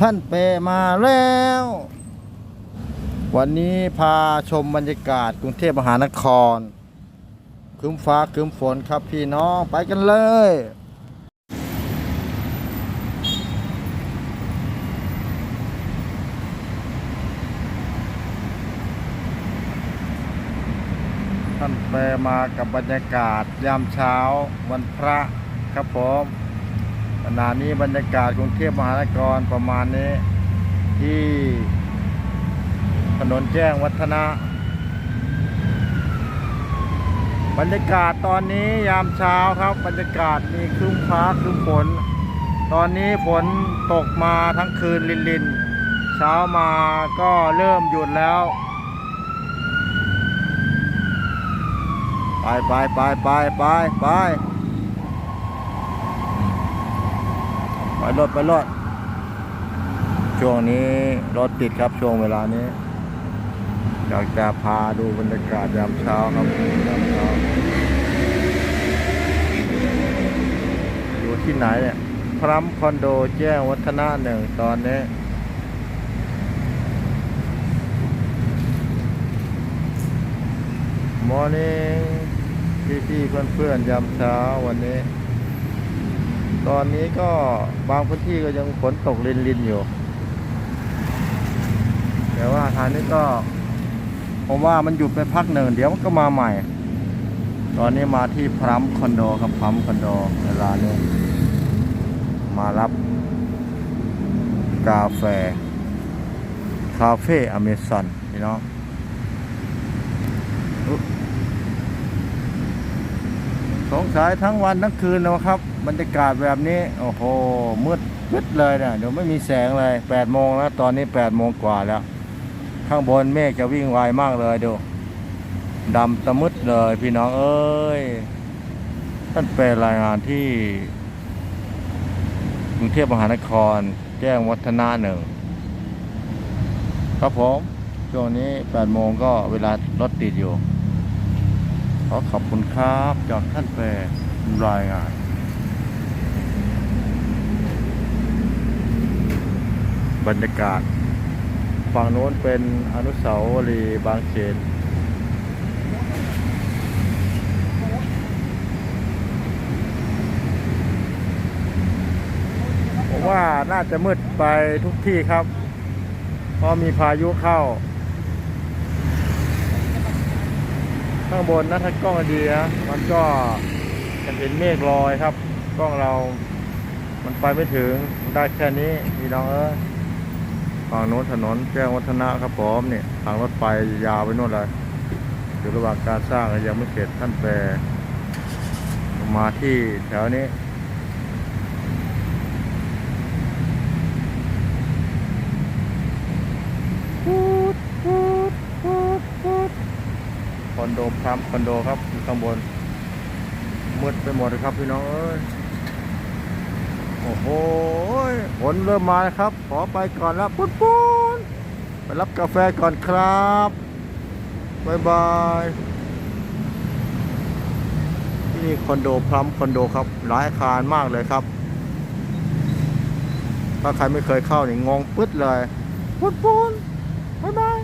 ท่านเปมาแล้ว วันนี้พาชมบรรยากาศกรุงเทพมหานครครึ้มฟ้าครึ้มฝนครับพี่น้องไปกันเลยท่านเปมากับบรรยากาศยามเช้าวันพระครับผม ขณะนี้บรรยากาศกรุงเทพมหานครประมาณนี้ ที่ถนนแจ้งวัฒนะ บรรยากาศตอนนี้ยามเช้าครับ บรรยากาศมีครึ้มฟ้าครึ้มฝน ตอนนี้ฝนตกมาทั้งคืนลินลินเช้ามาก็เริ่มหยุดแล้ว ไปไปไปไปไปไปไป รถไปรถช่วงนี้รถติดครับช่วงเวลานี้ อยากจะพาดูบรรยากาศยามเช้าครับยามเช้าอยู่ที่ไหนเนี่ยพรัมคอนโดแจ้งวัฒนะหนึ่งตอนนี้มอร์นิ่งพี่พี่เพื่อนเพื่อนๆยามเช้าวันนี้ ตอนนี้ก็บางพื้นที่ก็ยังฝนตกลินลินๆอยู่ แต่ว่าทางนี้ก็ ผมว่ามันหยุดไปพักหนึ่งเดี๋ยวมันก็มาใหม่ ตอนนี้มาที่พรัมคอนโดครับพรัมคอนโดเวลานี้มารับกาแฟ คาเฟ่อเมซอนพี่น้อง สงสัยทั้งวันทั้งคืนนะครับ บรรยากาศแบบนี้ โอ้โหมืดมืดเลยนี่ยเดี๋ยวไม่มีแสงเลยแปดโมงแล้ว ตอนนี้แปดโมงกว่าแล้ว ข้างบนเมฆจะวิ่งไวมากเลยดูดำตะมืดเลยพี่น้องเอ้ย ท่านเป็นรายงานที่กรุงเทพมหานคร แจ้งวัฒนาหนึ่งครับผม ช่วงนี้แปดโมงก็เวลารถติดอยู่ ขอขอบคุณครับจากท่านแปรรายงานบรรยากาศ ฝั่งโน้นเป็นอนุสาวรีย์บางเขนผมว่าน่าจะมืดไปทุกที่ครับ เพราะมีพายุเข้า ข้างบนนะถ้ากล้องดีนะมันก็จะเห็นเมฆลอยครับ กล้องเรา มันไปไม่ถึงมันได้แค่นี้พี่น้องเอ้ยฝั่งโน้นถนนแจ้งวัฒนะครับผมเนี่ยทางรถไฟยาวไปโน่นเลยอยู่ระหว่างการสร้างยังไม่เสร็จท่านแปรมาที่แถวนี้ พูดพูดพูดพูด คอน โดพรัมคอนโดครับข้างบนมืดไปหมดเลยครับพี่น้องเอ้ยโอ้โหฝนเริ่มมาแล้วครับ ขอไปก่อนแล้วปุ้นปุ้นไปรับกาแฟก่อนครับบายบายที่นี่คอนโดพรัมคอนโดครับหลายอาคารมากเลยครับ ถ้าใครไม่เคยเข้านี่งงปึ๊ดเลยปุ้นปุ้นบายบาย